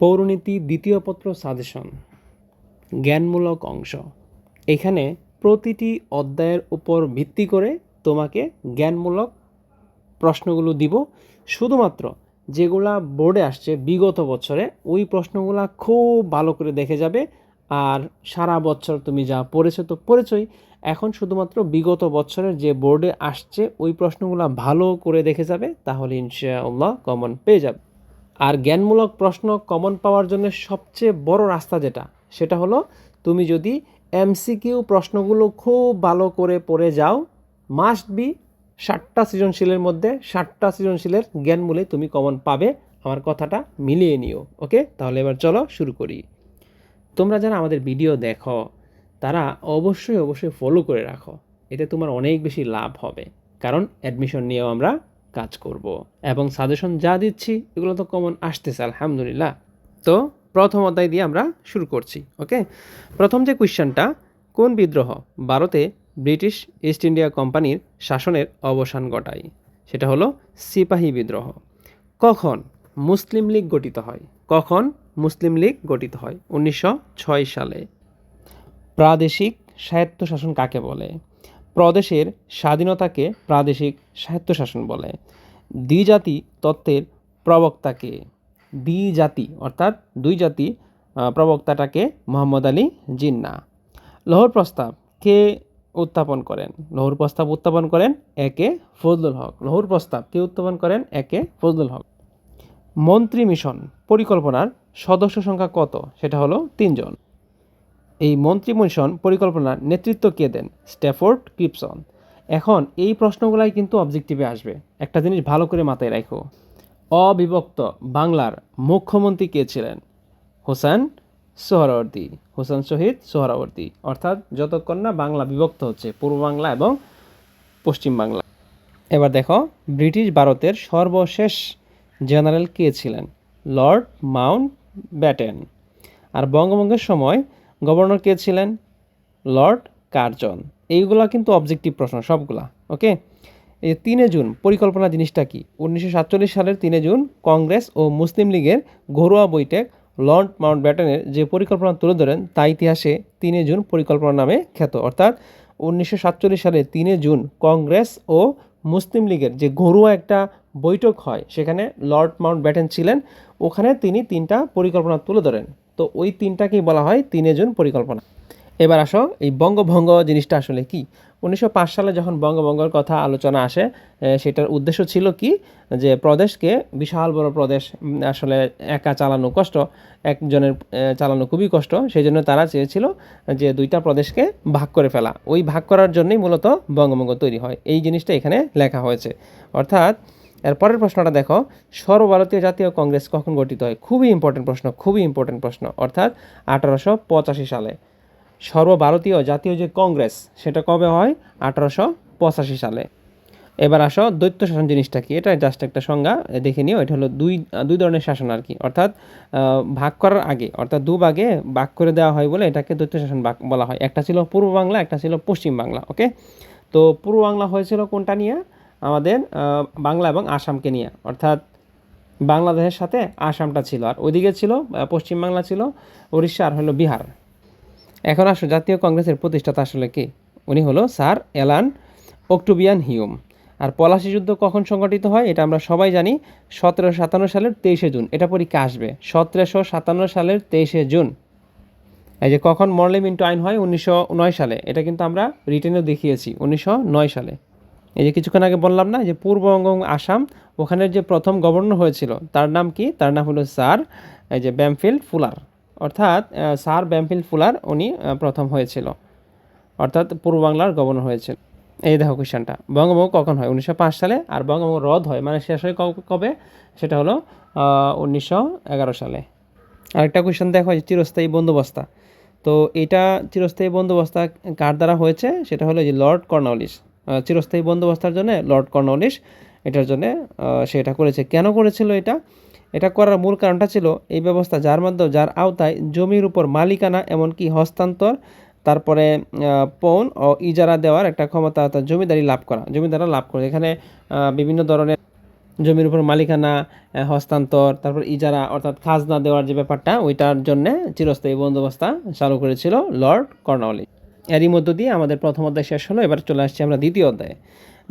পৌরনীতি দ্বিতীয় পত্র সাজেশন। জ্ঞানমূলক অংশ। এখানে প্রতিটি অধ্যায়ের উপর ভিত্তি করে তোমাকে জ্ঞানমূলক প্রশ্নগুলো দিব। শুধুমাত্র যেগুলা বোর্ডে আসছে বিগত বছরে, ওই প্রশ্নগুলা খুব ভালো করে দেখে যাবে। আর সারা বছর তুমি যা পড়েছো তো পড়েছই। এখন শুধুমাত্র বিগত বছরের যে বোর্ডে আসছে, ওই প্রশ্নগুলা ভালো করে দেখে যাবে, তাহলে ইনশাআল্লাহ কমন পেয়ে যাবে। আর জ্ঞানমূলক প্রশ্ন কমন পাওয়ার জন্য সবচেয়ে বড় রাস্তা যেটা, সেটা হলো তুমি যদি এমসিকিউ প্রশ্নগুলো খুব ভালো করে পড়ে যাও মাস্ট বি ষাটটা সৃজনশীলের মধ্যে ষাটটা সৃজনশীলের জ্ঞানমূলে তুমি কমন পাবে। আমার কথাটা মিলিয়ে নিও ওকে তাহলে এবার চলো শুরু করি। তোমরা যারা আমাদের ভিডিও দেখো, তারা অবশ্যই অবশ্যই ফলো করে রাখো। এতে তোমার অনেক বেশি লাভ হবে। কারণ অ্যাডমিশন নিয়েও আমরা কাজ করব। এবং সাজেশন যা দিচ্ছি, এগুলো তো কমন আসতেছে, আলহামদুলিল্লাহ। তো প্রথম অধ্যায় দিয়ে আমরা শুরু করছি ওকে প্রথম যে কোয়েশ্চেনটা কোন বিদ্রোহ ভারতে ব্রিটিশ ইস্ট ইন্ডিয়া কোম্পানির শাসনের অবসান ঘটায়? সেটা হলো সিপাহী বিদ্রোহ। কখন মুসলিম লীগ গঠিত হয়? কখন মুসলিম লীগ গঠিত হয়? উনিশশো ছয় সালে। প্রাদেশিক স্বায়ত্তশাসন কাকে বলে? প্রদেশের স্বাধীনতাকে প্রাদেশিক স্বায়ত্তশাসন বলে। দ্বিজাতি তত্ত্বের প্রবক্তাকে, দ্বিজাতি অর্থাৎ দুই জাতি প্রবক্তাটাকে মোহাম্মদ আলী জিন্না। লহর প্রস্তাব কে উত্থাপন করেন? লহর প্রস্তাব উত্থাপন করেন একে ফজলুল হক। লহর প্রস্তাব কে উত্থাপন করেন? একে ফজলুল হক। মন্ত্রী মিশন পরিকল্পনার সদস্য সংখ্যা কত? সেটা হলো তিনজন। এই মন্ত্রী মিশন পরিকল্পনার নেতৃত্ব কে দেন? স্ট্যাফোর্ড ক্রিপসন এখন এই প্রশ্নগুলাই কিন্তু অবজেক্টিভে আসবে। একটা জিনিস ভালো করে মাথায় রাখো। অবিভক্ত বাংলার মুখ্যমন্ত্রী কে ছিলেন? হোসেন সোহরাওয়ার্দী। হোসেন শহীদ সোহরাওয়ার্দী। অর্থাৎ যতক্ষণ না বাংলা বিভক্ত হচ্ছে, পূর্ব বাংলা এবং পশ্চিম বাংলা। এবার দেখো, ব্রিটিশ ভারতের সর্বশেষ জেনারেল কে ছিলেন? Lord Mountbatten. আর বঙ্গভঙ্গের সময় গভর্নর কে ছিলেন? Lord Curzon. এইগুলা কিন্তু অবজেক্টিভ প্রশ্ন, সবগুলা, ওকে? এই তিনে জুন, পরিকল্পনা জিনিসটা কি? উনিশশো সাতচল্লিশ সালের তিনে জুন, কংগ্রেস ও মুসলিম লীগের ঘরোয়া বৈঠক লর্ড মাউন্ট ব্যাটেনের যে পরিকল্পনা তুলে ধরেন, তা ইতিহাসে তিনে জুন পরিকল্পনা নামে খ্যাত। অর্থাৎ উনিশশো সাতচল্লিশ সালে তিনে জুন, কংগ্রেস ও মুসলিম লীগের যে ঘরোয়া একটা বৈঠক হয়, সেখানে লর্ড মাউন্ট ব্যাটেন ছিলেন। ওখানে তিনি তিনটা পরিকল্পনা তুলে ধরেন। তো ওই তিনটাকেই বলা হয় তিনে জুন পরিকল্পনা। এবার আসো, এই বঙ্গভঙ্গ জিনিসটা আসলে কি? উনিশশো পাঁচ সালে যখন বঙ্গভঙ্গের কথা আলোচনা আসে সেটার উদ্দেশ্য ছিল কি? যে প্রদেশকে, বিশাল বড় প্রদেশ আসলে একা চালানো কষ্ট, একজনের চালানো খুবই কষ্ট সেই জন্য তারা চেয়েছিল যে দুইটা প্রদেশকে ভাগ করে ফেলা। ওই ভাগ করার জন্যই মূলত বঙ্গভঙ্গ তৈরি হয়। এই জিনিসটা এখানে লেখা হয়েছে। অর্থাৎ এর পরের প্রশ্নটা দেখো, সর্বভারতীয় জাতীয় কংগ্রেস কখন গঠিত হয়? খুবই ইম্পর্টেন্ট প্রশ্ন, খুবই ইম্পর্টেন্ট প্রশ্ন। অর্থাৎ আঠারোশো পঁচাশি সালে। সর্বভারতীয় জাতীয় যে কংগ্রেস, সেটা কবে হয়? আঠারোশো পঁচাশি সালে। এবার আসো দৈত্য শাসন জিনিসটা কি? এটা জাস্ট একটা সংজ্ঞা দেখে নিও, এটা হলো দুই দুই ধরনের শাসন আর কি। অর্থাৎ ভাগ করার আগে, অর্থাৎ দু ভাগে ভাগ করে দেওয়া হয় বলে এটাকে দৈত্য শাসন ভাগ বলা হয়। একটা ছিল পূর্ব বাংলা, একটা ছিল পশ্চিম বাংলা ওকে তো পূর্ব বাংলা হয়েছিল কোনটা নিয়ে? আমাদের বাংলা এবং আসামকে নিয়ে। অর্থাৎ বাংলাদেশের সাথে আসামটা ছিল। আর ওইদিকে ছিল পশ্চিমবাংলা ছিল উড়িষ্যা আর হলো বিহার। এখন আসো, জাতীয় কংগ্রেসের প্রতিষ্ঠাতা আসলে কে? উনি হলো স্যার এলান অক্টোবিয়ান হিউম। আর পলাশি যুদ্ধ কখন সংগঠিত হয়, এটা আমরা সবাই জানি, সতেরোশো সাতান্ন সালের তেইশে জুন। এটা পরীক্ষা আসবে, সতেরোশো সাতান্ন সালের তেইশে জুন। এই যে কখন মরলে ইন্টু আইন হয়, উনিশশো নয় সালে। এটা কিন্তু আমরা রিটেনেও দেখিয়েছি, উনিশশো নয় সালে। এই যে কিছুক্ষণ আগে বললাম না যে পূর্ববঙ্গ আসাম, ওখানের যে প্রথম গভর্নর হয়েছিল, তার নাম কি? তার নাম হলো স্যার, এই যে ব্যামফিল্ড ফুলার। অর্থাৎ স্যার ব্যামফিল্ড ফুলার উনি প্রথম হয়েছিল। অর্থাৎ পূর্ব বাংলার গভর্নর হয়েছিল। এই দেখো কোয়েশ্চেনটা বঙ্গভঙ্গ কখন হয়? উনিশশো পাঁচ সালে। আর বঙ্গভঙ্গ রদ হয়? মানে শেষ হয় কবে সেটা হলো উনিশশো এগারো সালে। আরেকটা কোয়েশ্চেন দেখো যে চিরস্থায়ী বন্দোবস্তা। তো এটা চিরস্থায়ী বন্দোবস্তা কার দ্বারা হয়েছে? সেটা হলো যে লর্ড কর্নওয়ালিস চিরস্থায়ী বন্দোবস্তার জন্য লর্ড কর্নওয়ালিস এটার জন্য সে এটা করেছে। কেন করেছিল এটা? এটা করার মূল কারণটা ছিল এই ব্যবস্থা যার মাধ্যমে, যার আওতায় জমির উপর মালিকানা, এমনকি হস্তান্তর, তারপরে পৌন ও ইজারা দেওয়ার একটা ক্ষমতা অর্থাৎ জমিদারি লাভ করা জমিদারা লাভ করে। এখানে বিভিন্ন ধরনের জমির উপর মালিকানা হস্তান্তর, তারপর ইজারা, অর্থাৎ খাজনা দেওয়ার যে ব্যাপারটা, ওইটার জন্য চিরস্থায়ী বন্দোবস্ত চালু করেছিল লর্ড কর্নওয়ালি এরই মধ্য দিয়ে আমাদের প্রথম অধ্যায় শেষ হলো, এবার চলে আসছি আমরা দ্বিতীয় অধ্যায়ে।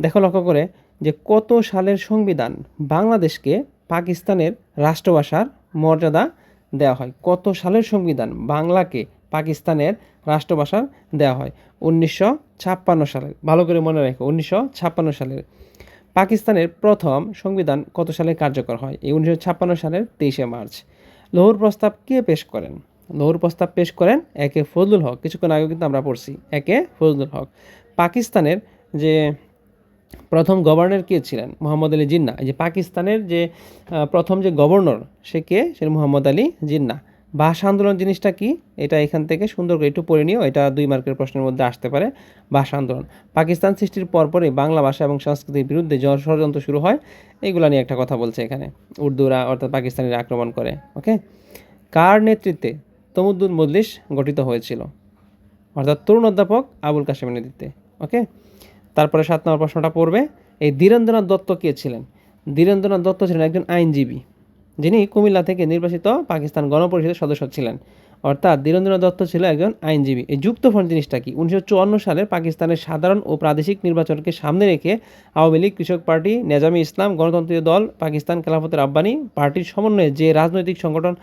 দেখো লক্ষ্য করে যে কত সালের সংবিধান বাংলাদেশকে পাকিস্তানের রাষ্ট্রভাষার মর্যাদা দেওয়া হয়। কত সালের সংবিধান বাংলাকে পাকিস্তানের রাষ্ট্রভাষা দেওয়া হয়? উনিশশো ছাপ্পান্ন সালের ভালো করে মনে রেখো, উনিশশো ছাপ্পান্ন সালের পাকিস্তানের প্রথম সংবিধান কত সালে কার্যকর হয়? এই উনিশশো ছাপ্পান্ন সালের তেইশে মার্চ। লৌহর প্রস্তাব কে পেশ করেন? লৌহর প্রস্তাব পেশ করেন একে ফজলুল হক। কিছুক্ষণ আগে কিন্তু আমরা পড়ছি একে ফজলুল হক। পাকিস্তানের যে প্রথম গভর্নর কে ছিলেন? মোহাম্মদ আলী জিন্না। যে পাকিস্তানের যে প্রথম যে গভর্নর সে কে? সে মোহাম্মদ আলী জিন্না। ভাষা আন্দোলন জিনিসটা কি? এটা এখান থেকে সুন্দর করে একটু পড়ে নিও। এটা দুই মার্কের প্রশ্নের মধ্যে আসতে পারে। ভাষা আন্দোলন। পাকিস্তান সৃষ্টির পরপরই বাংলা ভাষা এবং সংস্কৃতির বিরুদ্ধে ষড়যন্ত্র শুরু হয়। এগুলো নিয়ে একটা কথা বলছে এখানে। উর্দুরা অর্থাৎ পাকিস্তানিরা আক্রমণ করে। ওকে? কার নেতৃত্বে তমুদ্দুল মজলিস গঠিত হয়েছিল। অর্থাৎ তরুণ অধ্যাপক আবুল কাশেমের নেতৃত্বে, ওকে? তারপরে সাত নম্বর প্রশ্নটা পড়বে, এই ধীরেন্দ্রনাথ দত্ত কে ছিলেন? ধীরেন্দ্রনাথ দত্ত ছিলেন একজন আইনজীবী, যিনি কুমিল্লা থেকে নির্বাচিত পাকিস্তান গণপরিষদের সদস্য ছিলেন। অর্থাৎ ধীরেন্দ্রনাথ দত্ত ছিল একজন আইনজীবী। এই যুক্তফ্রন্ট জিনিসটা কি? উনিশশো চুয়ান্ন সালে পাকিস্তানের সাধারণ ও প্রাদেশিক নির্বাচনকে সামনে রেখে আওয়ামী লীগ কৃষক পার্টি, নেজামি ইসলাম, গণতন্ত্রীয় দল, পাকিস্তান খেলাফতের আব্বানি পার্টির সমন্বয়ে যে রাজনৈতিক সংগঠন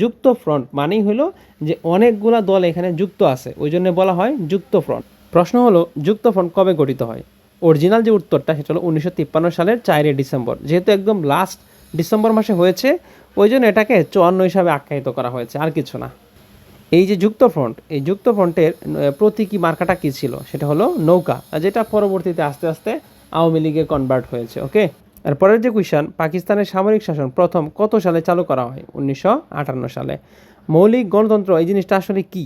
যুক্ত ফ্রন্ট মানেই হলো যে অনেকগুলা দল এখানে যুক্ত আছে। ওই জন্য বলা হয় যুক্ত ফ্রন্ট প্রশ্ন হলো যুক্ত ফ্রন্ট কবে গঠিত হয়? অরিজিনাল যে উত্তরটা, সেটা হলো উনিশশো তিপ্পান্ন সালের চারই ডিসেম্বর। যেহেতু একদম লাস্ট ডিসেম্বর মাসে হয়েছে, ওই জন্য এটাকে চুয়ান্ন হিসাবে আখ্যায়িত করা হয়েছে, আর কিছু না। এই যে যুক্ত ফ্রন্ট এই যুক্ত ফ্রন্টের প্রতীকী মার্কাটা কী ছিল? সেটা হলো নৌকা যেটা পরবর্তীতে আস্তে আস্তে আওয়ামী লীগে কনভার্ট হয়েছে ওকে আর পরের যে কুইশন পাকিস্তানের সামরিক শাসন প্রথম কত সালে চালু করা হয়? উনিশশো আটান্ন সালে। মৌলিক গণতন্ত্র, এই জিনিসটা আসলে কি?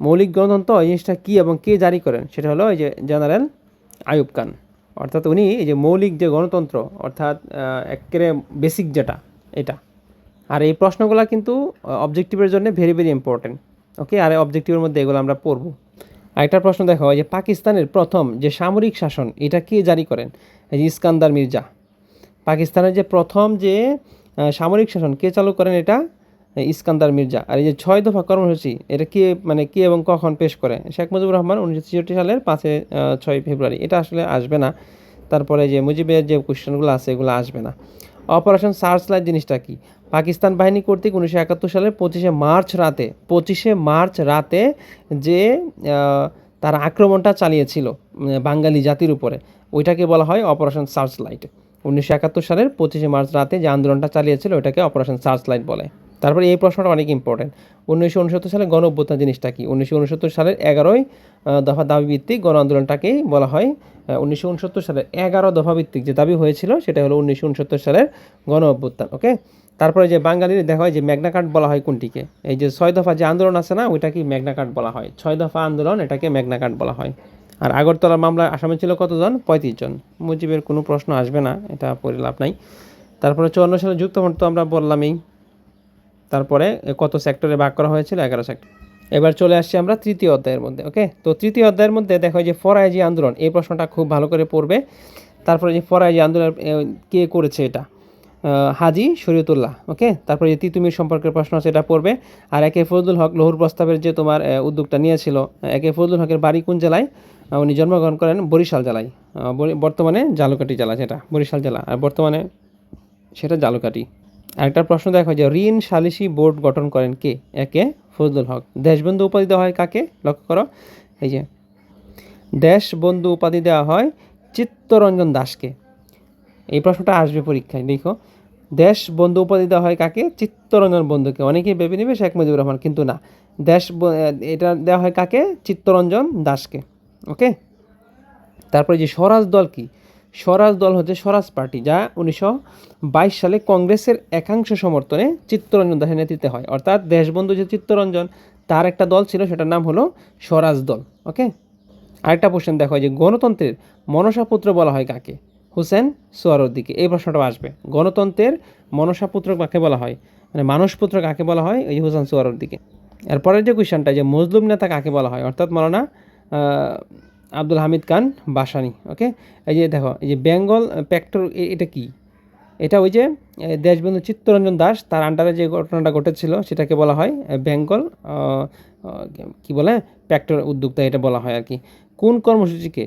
মৌলিক গণতন্ত্র, এই জিনিসটা কী এবং কে জারি করেন? সেটা হলো এই যে জেনারেল আয়ুব খান। অর্থাৎ উনি এই যে মৌলিক যে গণতন্ত্র, অর্থাৎ একেবারে বেসিক যেটা, এটা। আর এই প্রশ্নগুলো কিন্তু অবজেক্টিভের জন্য ভেরি ভেরি ইম্পর্টেন্ট ওকে আর অবজেক্টিভের মধ্যে এগুলো আমরা পড়ব। আরেকটা প্রশ্ন দেখো যে পাকিস্তানের প্রথম যে সামরিক শাসন, এটা কে জারি করেন? এই যে ইস্কান্দার মির্জা। পাকিস্তানের যে প্রথম যে সামরিক শাসন, কে চালু করেন এটা? ইস্কান্দার মির্জা। আর এই যে ছয় দফা কর্মসূচি, এটা কে মানে কে এবং কখন পেশ করে? শেখ মুজিবুর রহমান উনিশশো ছেষট্টি সালের পাঁচে ছয় ফেব্রুয়ারি। এটা আসলে আসবে না। তারপরে যে মুজিবের যে কোয়েশ্চেনগুলো আছে, এগুলো আসবে না। অপারেশন সার্চ লাইট জিনিসটা কি? পাকিস্তান বাহিনী কর্তৃক উনিশশো একাত্তর সালের পঁচিশে মার্চ রাতে, পঁচিশে মার্চ রাতে যে তারা আক্রমণটা চালিয়েছিল বাঙালি জাতির উপরে। ওইটাকে বলা হয় অপারেশন সার্চ লাইট উনিশশো একাত্তর সালের পঁচিশে মার্চ রাতে যে আন্দোলনটা চালিয়েছিল ওটাকে অপারেশন সার্চ লাইট বলে। তারপরে এই প্রশ্নটা অনেক ইম্পর্টেন্ট উনিশশো উনসত্তর সালে গণ অভ্যুত্থান জিনিসটা কি? উনিশশো উনসত্তর সালের এগারোই দফা দাবি ভিত্তিক গণ আন্দোলনটাকেই বলা হয় উনিশশো উনসত্তর সালের এগারো দফা ভিত্তিক যে দাবি হয়েছিল, সেটা হলো উনিশশো উনসত্তর সালের গণ অভ্যুত্থান ওকে তারপরে যে বাঙালির দেখা হয় যে ম্যাগনা কার্ড বলা হয় কোনটিকে? এই যে ছয় দফা যে আন্দোলন আছে না, ওইটাকে ম্যাগনা কার্ড বলা হয়। ছয় দফা আন্দোলন এটাকে ম্যাগনা কার্ড বলা হয়। আর আগরতলা মামলায় আসামি ছিল কতজন? পঁয়ত্রিশ জন। মুজিবের কোনো প্রশ্ন আসবে না, এটা পড়ে লাভ নাই। তারপরে চুয়ান্ন সালে যুক্তফ্রন্ট তো আমরা বললামই। তারপরে কত সেক্টরে ভাগ করা হয়েছিল? এগারো সেক্টর। এবার চলে আসছি আমরা তৃতীয় অধ্যায়ের মধ্যে, ওকে? তো তৃতীয় অধ্যায়ের মধ্যে দেখো যে ফরাইজি আন্দোলন, এই প্রশ্নটা খুব ভালো করে পড়বে। তারপরে যে ফরাইজি আন্দোলন কে করেছে এটা? হাজি শরীয়তুল্লাহ ওকে তারপরে যে তিতুমির সম্পর্কের প্রশ্ন আছে, এটা পড়বে। আর একে ফজলুল হক লহুর প্রস্তাবের যে তোমার উদ্যোগটা নিয়েছিল একে ফজলুল হকের বাড়ি কোন জেলায়? উনি জন্মগ্রহণ করেন বরিশাল জেলায়। বরি- বর্তমানে জালুকাঠি জেলা, যেটা, বরিশাল জেলা। আর বর্তমানে সেটা জালুকাঠি আরেকটা প্রশ্ন দেখো যে, ঋণ সালিসি বোর্ড গঠন করেন কে? একে ফজলুল হক। দেশবন্ধু উপাধি দেওয়া হয় কাকে? লক্ষ্য করো, এই যে, দেশবন্ধু উপাধি দেওয়া হয় চিত্তরঞ্জন দাসকে। এই প্রশ্নটা আসবে পরীক্ষায়, দেখো। দেশ বন্ধু উপাধি দেওয়া হয় কাকে? চিত্তরঞ্জন বন্ধুকে। অনেকেই ভেবে নেবে শেখ মুজিবুর রহমান, কিন্তু না। দেশ এটা দেওয়া হয় কাকে? চিত্তরঞ্জন দাসকে। ওকে তারপরে যে স্বরাজ দল কি? স্বরাজ দল হচ্ছে স্বরাজ পার্টি, যা উনিশশো বাইশ সালে কংগ্রেসের একাংশ সমর্থনে চিত্তরঞ্জন দাসের নেতৃত্বে হয়। অর্থাৎ দেশবন্ধু যে চিত্তরঞ্জন, তার একটা দল ছিল, সেটার নাম হলো স্বরাজ দল। ওকে আরেকটা প্রশ্ন দেখো, যে গণতন্ত্রের মনসাপুত্র বলা হয় কাকে? হুসেন সোয়ারুদ্দিকে এই প্রশ্নটা আসবে। গণতন্ত্রের মনসাপুত্র কাকে বলা হয়? মানে মানসপুত্র কাকে বলা হয়? এই হুসেন সোয়ারুদ্দিকে এরপরের যে কোয়েশনটা যে মজলুম নেতা কাকে বলা হয়? অর্থাৎ মালানা আব্দুল হামিদ খান বাসানি ওকে এই যে দেখো, এই যে বেঙ্গল প্যাক্টর এটা কি? এটা ওই যে দেশবন্ধু চিত্তরঞ্জন দাস, তার আন্ডারে যে ঘটনাটা ঘটেছিল, সেটাকে বলা হয় বেঙ্গল কি বলে? প্যাক্টর উদ্যোক্তা এটা বলা হয় আর কি। কোন কর্মসূচিকে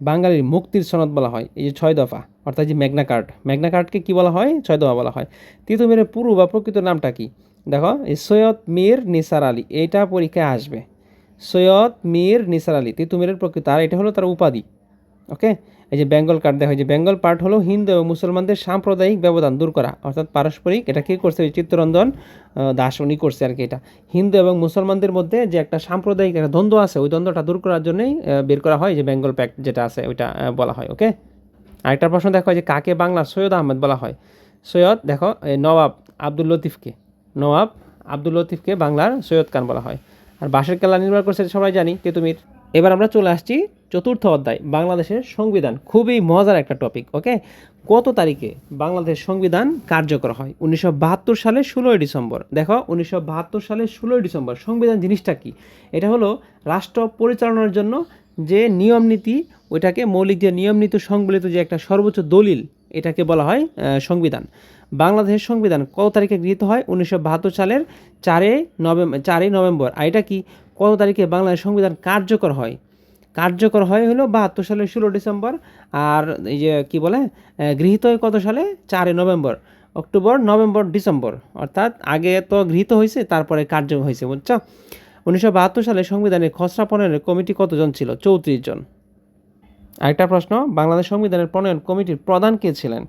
বাঙালির মুক্তির সনদ বলা হয়, এই যে ছয় দফা, অর্থাৎ যে ম্যাগনা কার্ড। ম্যাগনা কার্ডকে কী বলা হয়? ছয় দফা বলা হয়। তৃতীয় মেয়ের পুরো বা প্রকৃত নামটা কি? দেখো, এই সৈয়দ মীর নিসার আলী, এইটা পরীক্ষায় আসবে। সৈয়দ মীর নিসার আলী তিতুমিরের প্রকৃত, আর এটা হলো তার উপাধি, ওকে? এই যে বেঙ্গল কার্ড দেখা হয় যে বেঙ্গল পার্ট হলো হিন্দু এবং মুসলমানদের সাম্প্রদায়িক ব্যবধান দূর করা। অর্থাৎ পারস্পরিক এটা কে করছে? চিত্তরঞ্জন দাস উনি করছে আর কি এটা। হিন্দু এবং মুসলমানদের মধ্যে যে একটা সাম্প্রদায়িক একটা দ্বন্দ্ব আছে, ওই দ্বন্দ্বটা দূর করার জন্যই বের করা হয় যে বেঙ্গল প্যাক্ট যেটা আছে, ওইটা বলা হয় ওকে আরেকটা প্রশ্ন দেখো যে কাকে বাংলা সৈয়দ আহমেদ বলা হয়? সৈয়দ দেখো, এই নবাব আব্দুল লতিফকে নবাব আব্দুল লতিফকে বাংলার সৈয়দ খান বলা হয়। আর বাঁশের কেল্লা নির্মাণ করছে সবাই জানি, তেতুমির। এবার আমরা চলে আসছি চতুর্থ অধ্যায়, বাংলাদেশের সংবিধান। খুবই মজার একটা টপিক ওকে কত তারিখে বাংলাদেশের সংবিধান কার্যকর হয়? উনিশশো সালের ষোলোই ডিসেম্বর। দেখো, উনিশশো সালের ষোলোই ডিসেম্বর, সংবিধান জিনিসটা কি? এটা হলো রাষ্ট্র পরিচালনার জন্য যে নিয়ম নীতি ওইটাকে মৌলিক যে নিয়ম নীতি সংবলিত যে একটা সর্বোচ্চ দলিল এটাকে বলা হয় সংবিধান। বাংলাদেশের সংবিধান কত তারিখে গৃহীত হয়? উনিশশো বাহাত্তর সালের চারে নভেম্বর চারই নভেম্বর। আর এটা কি? কত তারিখে বাংলাদেশ সংবিধান কার্যকর হয়? কার্যকর হয় হলো বাহাত্তর সালের ষোলো ডিসেম্বর। আর এই যে কি বলে? গৃহীত হয় কত সালে? চারই নভেম্বর। October, November, December. অর্থাৎ আগে তো গৃহীত হয়েছে, তারপরে কার্য হয়েছে, বুঝছ? উনিশশো বাহাত্তর সালে সংবিধানের খসড়া প্রণয়নের কমিটি কতজন ছিল? চৌত্রিশ জন। আরেকটা প্রশ্ন, বাংলাদেশ সংবিধানের প্রণয়ন কমিটির প্রধান কে ছিলেন?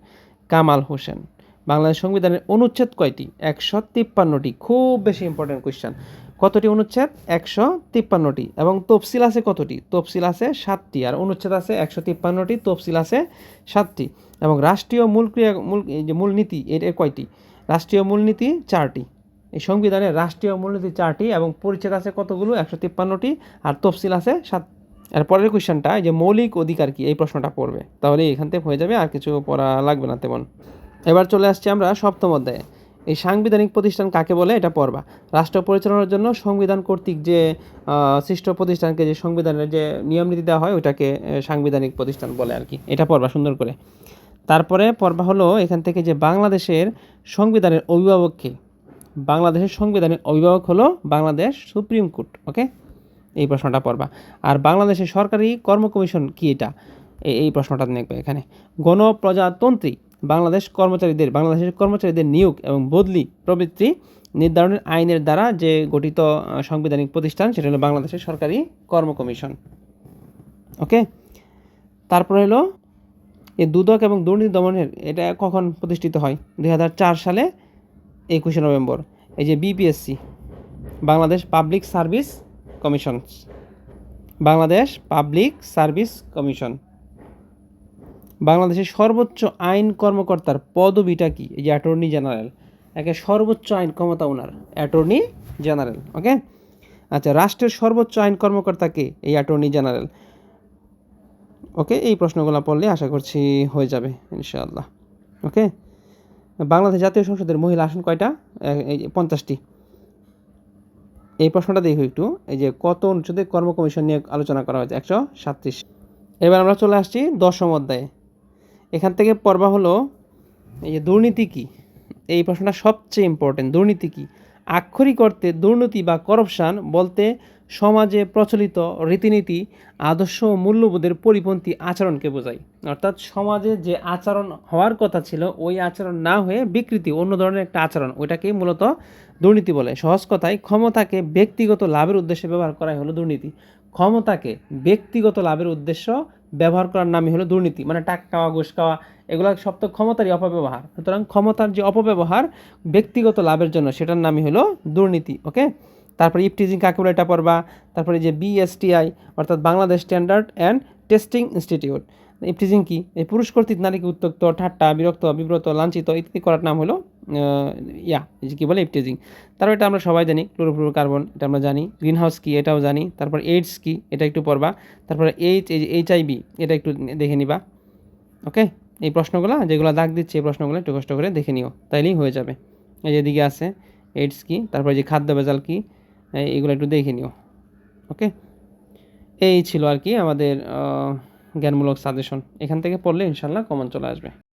কামাল হোসেন। বাংলাদেশ সংবিধানের অনুচ্ছেদ কয়টি? একশো তিপ্পান্নটি। খুব বেশি ইম্পর্টেন্ট কোয়েশ্চেন কতটি অনুচ্ছেদ? একশো তিপ্পান্নটি। এবং তফসিল আছে কতটি? তফসিল আছে সাতটি। আর অনুচ্ছেদ আছে একশো তিপ্পান্নটি, তফসিল আছে সাতটি। এবং রাষ্ট্রীয় মূল ক্রিয়া, মূল যে মূলনীতি এর কয়টি? রাষ্ট্রীয় মূলনীতি চারটি। এই সংবিধানে রাষ্ট্রীয় মূলনীতি চারটি এবং পরিচ্ছেদ আছে কতগুলো? একশো তিপ্পান্নটি। আর তফসিল আছে সাত আর পরের কোয়েশ্চেনটা যে মৌলিক অধিকার কি, এই প্রশ্নটা পড়বে। তাহলে এখান থেকে হয়ে যাবে, আর কিছু পড়া লাগবে না তেমন। এবার চলে আসছি আমরা সপ্তম অধ্যায়ে। এই সাংবিধানিক প্রতিষ্ঠান কাকে বলে, এটা পড়বা। রাষ্ট্র পরিচালনার জন্য সংবিধান কর্তৃক যে সৃষ্ট প্রতিষ্ঠানকে যে সংবিধানের যে নিয়ম নীতি দেওয়া হয়, ওইটাকে সাংবিধানিক প্রতিষ্ঠান বলে আর কি। এটা পড়বা সুন্দর করে। তারপরে পর্বা হলো এখান থেকে যে বাংলাদেশের সংবিধানের অভিভাবককে বাংলাদেশের সংবিধানের অভিভাবক হলো বাংলাদেশ সুপ্রিম কোর্ট ওকে এই প্রশ্নটা পড়বা। আর বাংলাদেশের সরকারি কর্ম কমিশন কি এটা? এই প্রশ্নটা দেখবে এখানে। গণপ্রজাতন্ত্রী, বাংলাদেশ কর্মচারীদের, বাংলাদেশের কর্মচারীদের নিয়োগ এবং বদলি প্রবৃত্তি নির্ধারণের আইনের দ্বারা যে গঠিত সাংবিধানিক প্রতিষ্ঠান, সেটা হলো বাংলাদেশের সরকারি কর্ম কমিশন। ওকে? তারপরে হলো এই দুদক এবং দুর্নীতি দমনের, এটা কখন প্রতিষ্ঠিত হয়? দু হাজার চার সালে একুশে নভেম্বর। এই যে BPSC Bangladesh public service commission, Bangladesh public service commission. বাংলাদেশের সর্বোচ্চ আইন কর্মকর্তার পদবিটা কি? এই যে অ্যাটর্নি জেনারেল, একে সর্বোচ্চ আইন ক্ষমতা ওনার, অ্যাটর্নি জেনারেল, ওকে? আচ্ছা রাষ্ট্রের সর্বোচ্চ আইন কর্মকর্তাকে এই অ্যাটর্নি জেনারেল। ওকে, এই প্রশ্নগুলো পড়লে আশা করছি হয়ে যাবে, ইনশাআল্লাহ, ওকে? বাংলাদেশ জাতীয় সংসদের মহিলা আসন কয়টা? পঞ্চাশটি। এই প্রশ্নটা দেখো একটু। এই যে কত অনুচ্ছেদে কর্ম কমিশন নিয়ে আলোচনা করা হয়েছে? একশো সাতত্রিশ। এবার আমরা চলে আসছি দশম অধ্যায়ে। এখান থেকে পর্বা হলো, এই যে দুর্নীতি কী? এই প্রশ্নটা সবচেয়ে ইম্পর্টেন্ট দুর্নীতি কী? আক্ষরিক অর্থে দুর্নীতি বা করপশান বলতে সমাজে প্রচলিত রীতিনীতি, আদর্শ ও মূল্যবোধের পরিপন্থী আচরণকে বোঝায়। অর্থাৎ সমাজে যে আচরণ হওয়ার কথা ছিল, ওই আচরণ না হয়ে বিকৃতি অন্য ধরনের একটা আচরণ, ওইটাকেই মূলত দুর্নীতি বলে। সহজ কথায়, ক্ষমতাকে ব্যক্তিগত লাভের উদ্দেশ্যে ব্যবহার করাই হলো দুর্নীতি। ক্ষমতাকে ব্যক্তিগত লাভের উদ্দেশ্য ব্যবহার করার নামই হলো দুর্নীতি মানে টাকা খাওয়া, ঘুষ খাওয়া, এগুলো সব তো ক্ষমতারই অপব্যবহার। সুতরাং ক্ষমতার যে অপব্যবহার ব্যক্তিগত লাভের জন্য, সেটার নামই হলো দুর্নীতি ওকে তারপরে ইফটিজিং কাকে বলে এটা পড়বা? তারপরে যে বিএসটিআই অর্থাৎ Bangladesh standard and testing institute. Eve teasing কি? এই পুরুষ কর্তৃক নারীকে উত্তক্ত, ঠাট্টা, বিরক্ত, বিব্রত, লাঞ্ছিত ইত্যাদি করার নাম হলো ইয়া, এই যে কী বলে ইফটিজিং তারপর এটা আমরা সবাই জানি ক্লোরোফ্লোরো কার্বন এটা আমরা জানি গ্রিন হাউস কী, এটাও জানি, তারপর এইডস কী, এটা একটু পড়বা, তারপরে এইচ এইচ আইভি এটা একটু দেখে নিবা, ওকে? এই প্রশ্নগুলো, যেগুলো দাগ দিচ্ছে, এই প্রশ্নগুলো একটু কষ্ট করে দেখে নিও, তাইলেই হয়ে যাবে। এই যে এদিকে আছে, এইডস কী, তারপরে যে খাদ্য ভেজাল কী এগুলো একটু দেখে নিও ওকে এই ছিল আর কি আমাদের জ্ঞানমূলক সাজেশন এখান থেকে পড়লে ইনশাল্লাহ কমন চলে আসবে।